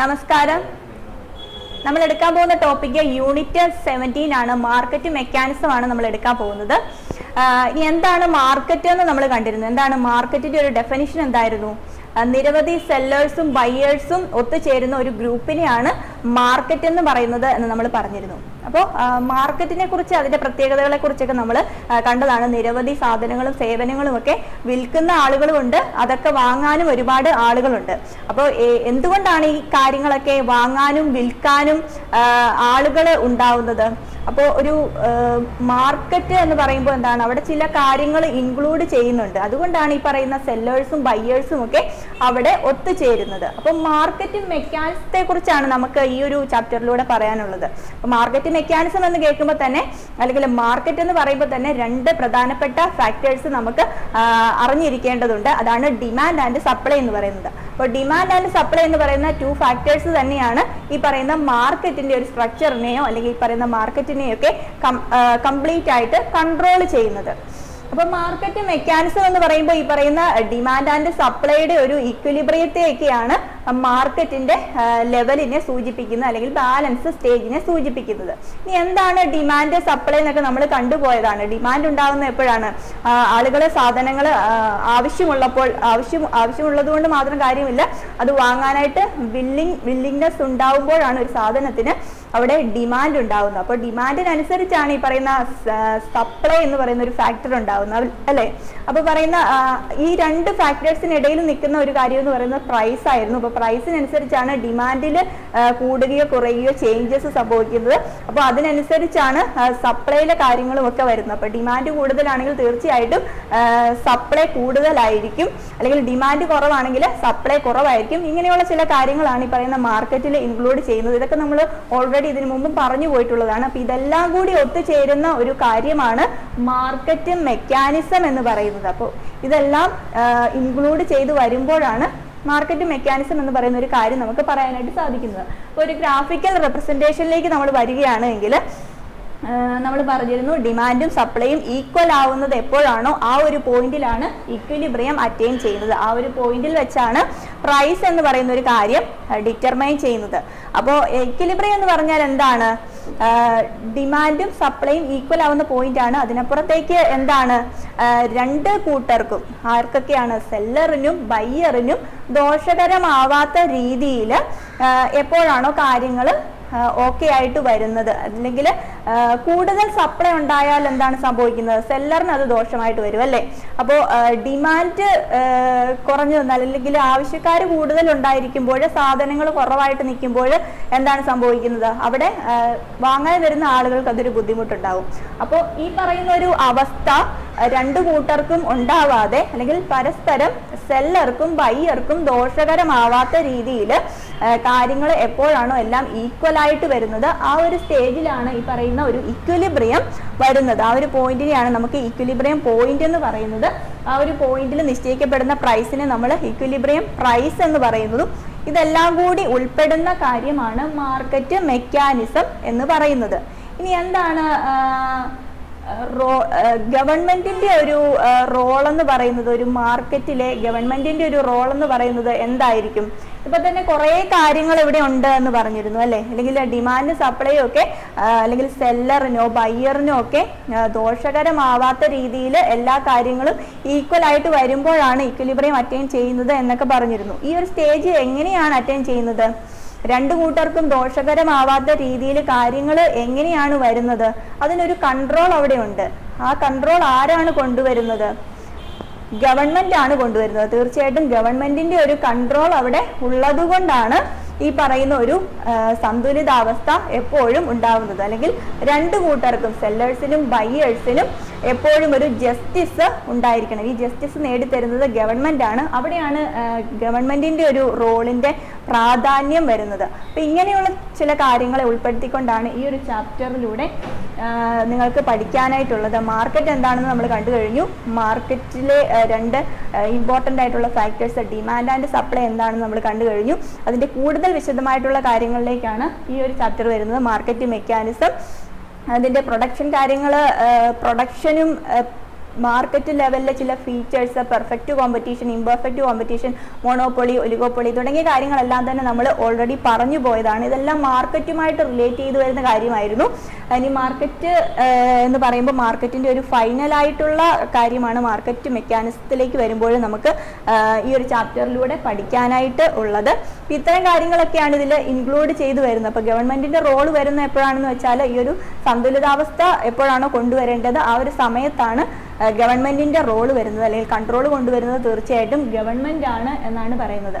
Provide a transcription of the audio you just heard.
നമസ്കാരം. നമ്മൾ എടുക്കാൻ പോകുന്ന ടോപ്പിക് യൂണിറ്റ് സെവന്റീൻ ആണ്. മാർക്കറ്റ് മെക്കാനിസം ആണ് നമ്മൾ എടുക്കാൻ പോകുന്നത്. ഇനി എന്താണ് മാർക്കറ്റ് എന്ന് നമ്മൾ കണ്ടിരുന്നു. എന്താണ് മാർക്കറ്റിന്റെ ഒരു ഡെഫിനിഷൻ എന്തായിരുന്നു? നിരവധി സെല്ലേഴ്സും ബയ്യേഴ്സും ഒത്തുചേരുന്ന ഒരു ഗ്രൂപ്പിനെയാണ് മാർക്കറ്റ് എന്ന് പറയുന്നത് എന്ന് നമ്മൾ പറഞ്ഞിരുന്നു. അപ്പോൾ മാർക്കറ്റിനെ കുറിച്ച് അതിന്റെ പ്രത്യേകതകളെ കുറിച്ചൊക്കെ നമ്മൾ കണ്ടതാണ്. നിരവധി സാധനങ്ങളും സേവനങ്ങളും ഒക്കെ വിൽക്കുന്ന ആളുകളുമുണ്ട്. അതൊക്കെ വാങ്ങാനും ഒരുപാട് ആളുകളുണ്ട്. അപ്പോൾ എന്തുകൊണ്ടാണ് ഈ കാര്യങ്ങളൊക്കെ വാങ്ങാനും വിൽക്കാനും ആളുകൾ ഉണ്ടാവുന്നത്? അപ്പോൾ ഒരു മാർക്കറ്റ് എന്ന് പറയുമ്പോൾ എന്താണ് അവിടെ ചില കാര്യങ്ങൾ ഇൻക്ലൂഡ് ചെയ്യുന്നുണ്ട്. അതുകൊണ്ടാണ് ഈ പറയുന്ന സെല്ലേഴ്സും ബയ്യേഴ്സും ഒക്കെ അവിടെ ഒത്തുചേരുന്നത്. അപ്പം മാർക്കറ്റ് മെക്കാനിസത്തെ കുറിച്ചാണ് നമുക്ക് ഈ ഒരു ചാപ്റ്ററിലൂടെ പറയാനുള്ളത്. അപ്പം മാർക്കറ്റ് മെക്കാനിസം എന്ന് കേൾക്കുമ്പോൾ തന്നെ അല്ലെങ്കിൽ മാർക്കറ്റ് എന്ന് പറയുമ്പോൾ തന്നെ രണ്ട് പ്രധാനപ്പെട്ട ഫാക്ടേഴ്സ് നമുക്ക് അറിഞ്ഞിരിക്കേണ്ടതുണ്ട്. അതാണ് ഡിമാൻഡ് ആൻഡ് സപ്ലൈ എന്ന് പറയുന്നത്. അപ്പോൾ ഡിമാൻഡ് ആൻഡ് സപ്ലൈ എന്ന് പറയുന്ന ടു ഫാക്ടേഴ്സ് തന്നെയാണ് ഈ പറയുന്ന മാർക്കറ്റിന്റെ ഒരു സ്ട്രക്ചറിനെയോ അല്ലെങ്കിൽ ഈ പറയുന്ന മാർക്കറ്റിനെയോ ഒക്കെ കംപ്ലീറ്റ് ആയിട്ട് കൺട്രോൾ ചെയ്യുന്നത്. അപ്പൊ മാർക്കറ്റ് മെക്കാനിസം എന്ന് പറയുമ്പോൾ ഈ പറയുന്ന ഡിമാൻഡ് ആൻഡ് സപ്ലൈയുടെ ഒരു ഇക്വിലിബ്രിയത്തെയൊക്കെയാണ് മാർക്കറ്റിന്റെ ലെവലിനെ സൂചിപ്പിക്കുന്നത് അല്ലെങ്കിൽ ബാലൻസ് സ്റ്റേജിനെ സൂചിപ്പിക്കുന്നത്. ഇനി എന്താണ് ഡിമാൻഡ് സപ്ലൈ എന്നൊക്കെ നമ്മൾ കണ്ടുപോയതാണ്. ഡിമാൻഡ് ഉണ്ടാകുന്ന എപ്പോഴാണ്? ആളുകൾ സാധനങ്ങൾ ആവശ്യമുള്ളപ്പോൾ ആവശ്യം ആവശ്യമുള്ളത് കൊണ്ട് മാത്രം കാര്യമില്ല. അത് വാങ്ങാനായിട്ട് വില്ലിങ് വില്ലിങ്നെസ് ഉണ്ടാവുമ്പോഴാണ് ഒരു സാധനത്തിന് അവിടെ ഡിമാൻഡ് ഉണ്ടാവുന്നത്. അപ്പോൾ ഡിമാൻഡിനനുസരിച്ചാണ് ഈ പറയുന്ന സപ്ലൈ എന്ന് പറയുന്ന ഒരു ഫാക്ടർ ഉണ്ടാവുന്നത് അല്ലേ? അപ്പോൾ പറയുന്ന ഈ രണ്ട് ഫാക്ടേഴ്സിനിടയിൽ നിൽക്കുന്ന ഒരു കാര്യം എന്ന് പറയുന്നത് പ്രൈസ് ആയിരുന്നു. അപ്പോൾ പ്രൈസിനനുസരിച്ചാണ് ഡിമാൻഡിൽ കൂടുകയോ കുറയുകയോ ചേഞ്ചസ് സംഭവിക്കുന്നത്. അപ്പോൾ അതിനനുസരിച്ചാണ് സപ്ലൈയിലെ കാര്യങ്ങളും ഒക്കെ വരുന്നത്. അപ്പോൾ ഡിമാൻഡ് കൂടുതലാണെങ്കിൽ തീർച്ചയായിട്ടും സപ്ലൈ കൂടുതലായിരിക്കും. അല്ലെങ്കിൽ ഡിമാൻഡ് കുറവാണെങ്കിൽ സപ്ലൈ കുറവായിരിക്കും. ഇങ്ങനെയുള്ള ചില കാര്യങ്ങളാണ് ഈ പറയുന്ന മാർക്കറ്റിൽ ഇൻക്ലൂഡ് ചെയ്യുന്നത്. ഇതൊക്കെ നമ്മൾ ഓൾറെഡി ഇതിനു മുമ്പ് പറഞ്ഞു പോയിട്ടുള്ളതാണ്. അപ്പോൾ ഇതെല്ലാം കൂടി ഒത്തുചേരുന്ന ഒരു കാര്യമാണ് മാർക്കറ്റ് മെക്കാനിസം എന്ന് പറയുന്നത്. അപ്പോൾ ഇതെല്ലാം ഇൻക്ലൂഡ് ചെയ്ത് വരുമ്പോഴാണ് മാർക്കറ്റ് മെക്കാനിസം എന്ന് പറയുന്ന ഒരു കാര്യം നമുക്ക് പറയാനായിട്ട് സാധിക്കുന്നത്. അപ്പോൾ ഒരു ഗ്രാഫിക്കൽ റെപ്രസെന്റേഷനിലേക്ക് നമ്മൾ വരികയാണെങ്കിൽ നമ്മൾ പറഞ്ഞിരുന്നു ഡിമാൻഡും സപ്ലൈയും ഈക്വൽ ആവുന്നത് എപ്പോഴാണോ ആ ഒരു പോയിന്റിലാണ് ഇക്വിലിബ്രിയം അറ്റൈൻ ചെയ്യുന്നത്. ആ ഒരു പോയിന്റിൽ വെച്ചാണ് പ്രൈസ് എന്ന് പറയുന്ന ഒരു കാര്യം ഡിറ്റർമൈൻ ചെയ്യുന്നത്. അപ്പോൾ ഇക്വിലിബ്രിയം എന്ന് പറഞ്ഞാൽ എന്താണ്? ഡിമാൻഡും സപ്ലൈയും ഈക്വൽ ആവുന്ന പോയിന്റ് ആണ്. അതിനപ്പുറത്തേക്ക് എന്താണ്? രണ്ട് കൂട്ടർക്കും ആർക്കൊക്കെയാണ്? സെല്ലറിനും ബയ്യറിനും ദോഷകരമാവാത്ത രീതിയിൽ എപ്പോഴാണോ കാര്യങ്ങൾ ഓക്കെ ആയിട്ട് വരുന്നത്. അല്ലെങ്കിൽ കൂടുതൽ സപ്ലൈ ഉണ്ടായാൽ എന്താണ് സംഭവിക്കുന്നത്? സെല്ലറിന് അത് ദോഷമായിട്ട് വരും അല്ലേ? അപ്പോൾ ഡിമാൻഡ് കുറഞ്ഞു വന്നാൽ അല്ലെങ്കിൽ ആവശ്യക്കാർ കൂടുതൽ ഉണ്ടായിരിക്കുമ്പോൾ സാധനങ്ങൾ കുറവായിട്ട് നിൽക്കുമ്പോൾ എന്താണ് സംഭവിക്കുന്നത്? അവിടെ വാങ്ങാൻ വരുന്ന ആളുകൾക്ക് അതൊരു ബുദ്ധിമുട്ടുണ്ടാവും. അപ്പോൾ ഈ പറയുന്ന ഒരു അവസ്ഥ രണ്ടു കൂട്ടർക്കും ഉണ്ടാവാതെ അല്ലെങ്കിൽ പരസ്പരം സെല്ലർക്കും ബയ്യർക്കും ദോഷകരമാവാത്ത രീതിയിൽ കാര്യങ്ങൾ എപ്പോഴാണോ എല്ലാം ഈക്വൽ ആയിട്ട് വരുന്നത് ആ ഒരു സ്റ്റേജിലാണ് ഈ പറയുന്ന ഒരു ഇക്വലിബ്രിയം വരുന്നത്. ആ ഒരു പോയിന്റിനെയാണ് നമുക്ക് ഇക്വലിബ്രിയം പോയിന്റ് എന്ന് പറയുന്നത്. ആ ഒരു പോയിന്റിൽ നിശ്ചയിക്കപ്പെടുന്ന പ്രൈസിനെ നമ്മൾ ഇക്വലിബ്രിയം പ്രൈസ് എന്ന് പറയുന്നതും ഇതെല്ലാം കൂടി ഉൾപ്പെടുന്ന കാര്യമാണ് മാർക്കറ്റ് മെക്കാനിസം എന്ന് പറയുന്നത്. ഇനി എന്താണ് ഗവൺമെന്റിന്റെ ഒരു റോൾ എന്ന് പറയുന്നത് ഒരു മാർക്കറ്റിലെ ഗവൺമെന്റിന്റെ ഒരു റോൾ എന്ന് പറയുന്നത് എന്തായിരിക്കും? ഇപ്പൊ തന്നെ കുറെ കാര്യങ്ങൾ ഇവിടെ ഉണ്ട് എന്ന് പറഞ്ഞിരുന്നു അല്ലെ? അല്ലെങ്കിൽ ഡിമാൻഡ് സപ്ലൈ ഒക്കെ അല്ലെങ്കിൽ സെല്ലറിനോ ബയ്യറിനോ ഒക്കെ ദോഷകരമാവാത്ത രീതിയിൽ എല്ലാ കാര്യങ്ങളും ഈക്വൽ ആയിട്ട് വരുമ്പോഴാണ് ഇക്വലിബ്രിയം അറ്റൈൻ ചെയ്യുന്നത് എന്നൊക്കെ പറഞ്ഞിരുന്നു. ഈ ഒരു സ്റ്റേജ് എങ്ങനെയാണ് അറ്റൈൻ ചെയ്യുന്നത്? രണ്ടു കൂട്ടർക്കും ദോഷകരമാവാത്ത രീതിയിൽ കാര്യങ്ങൾ എങ്ങനെയാണ് വരുന്നത്? അതിനൊരു കൺട്രോൾ അവിടെ ഉണ്ട് ആ കൺട്രോൾ ആരാണ് കൊണ്ടുവരുന്നത്? ഗവൺമെന്റ് ആണ് കൊണ്ടുവരുന്നത്. തീർച്ചയായിട്ടും ഗവൺമെന്റിന്റെ ഒരു കൺട്രോൾ അവിടെ ഉള്ളതുകൊണ്ടാണ് ഈ പറയുന്ന ഒരു സന്തുലിതാവസ്ഥ എപ്പോഴും ഉണ്ടാവുന്നത്. അല്ലെങ്കിൽ രണ്ടു കൂട്ടർക്കും സെല്ലേഴ്സിനും ബയ്യേഴ്സിനും എപ്പോഴും ഒരു ജസ്റ്റിസ് ഉണ്ടായിരിക്കണം. ഈ ജസ്റ്റിസ് നേടിത്തരുന്നത് ഗവൺമെന്റ് ആണ്. അവിടെയാണ് ഗവൺമെന്റിന്റെ ഒരു റോളിന്റെ പ്രാധാന്യം വരുന്നത്. അപ്പൊ ഇങ്ങനെയുള്ള ചില കാര്യങ്ങളെ ഉൾപ്പെടുത്തിക്കൊണ്ടാണ് ഈ ഒരു ചാപ്റ്ററിലൂടെ നിങ്ങൾക്ക് പഠിക്കാനായിട്ടുള്ളത്. മാർക്കറ്റ് എന്താണെന്ന് നമ്മൾ കണ്ടു കഴിഞ്ഞു. മാർക്കറ്റിലെ രണ്ട് ഇമ്പോർട്ടന്റ് ആയിട്ടുള്ള ഫാക്ടേഴ്സ് ഡിമാൻഡ് ആൻഡ് സപ്ലൈ എന്താണെന്ന് നമ്മൾ കണ്ടു കഴിഞ്ഞു. അതിന്റെ കൂടുതൽ വിശദമായിട്ടുള്ള കാര്യങ്ങളിലേക്കാണ് ഈ ഒരു ചാപ്റ്റർ വരുന്നത്. മാർക്കറ്റ് മെക്കാനിസം അതിന്റെ പ്രൊഡക്ഷൻ കാര്യങ്ങൾ പ്രൊഡക്ഷനും മാർക്കറ്റ് ലെവലിലെ ചില features perfect competition imperfect competition monopoly oligopoly തുടങ്ങിയ കാര്യങ്ങളെല്ലാം തന്നെ നമ്മൾ ഓൾറെഡി പറഞ്ഞു പോയതാണ്. ഇതെല്ലാം മാർക്കറ്റുമായിട്ട് റിലേറ്റ് ചെയ്തു വരുന്ന കാര്യമായിരുന്നു. ഇനി മാർക്കറ്റ് എന്ന് പറയുമ്പോൾ മാർക്കറ്റിന്റെ ഒരു ഫൈനലായിട്ടുള്ള കാര്യമാണ് മാർക്കറ്റ് മെക്കാനിസത്തിലേക്ക് വരുമ്പോൾ നമുക്ക് ഈ ഒരു ചാപ്റ്ററിലൂടെ പഠിക്കാനായിട്ട് ഉള്ളത്. ഇത്തരം കാര്യങ്ങളൊക്കെയാണ് ഇതിൽ ഇൻക്ലൂഡ് ചെയ്തു വരുന്നത്. അപ്പോൾ ഗവൺമെന്റിന്റെ റോൾ വരുന്ന എപ്പോഴാണെന്ന് വെച്ചാൽ ഈ ഒരു സന്തുലിതാവസ്ഥ എപ്പോഴാണോ കൊണ്ടുവരേണ്ടത് ആ ഒരു സമയത്താണ് ഗവൺമെന്റിന്റെ റോൾ വരുന്നത് അല്ലെങ്കിൽ കൺട്രോൾ കൊണ്ടുവരുന്നത് തീർച്ചയായിട്ടും ഗവൺമെന്റ് ആണ് എന്നാണ് പറയുന്നത്.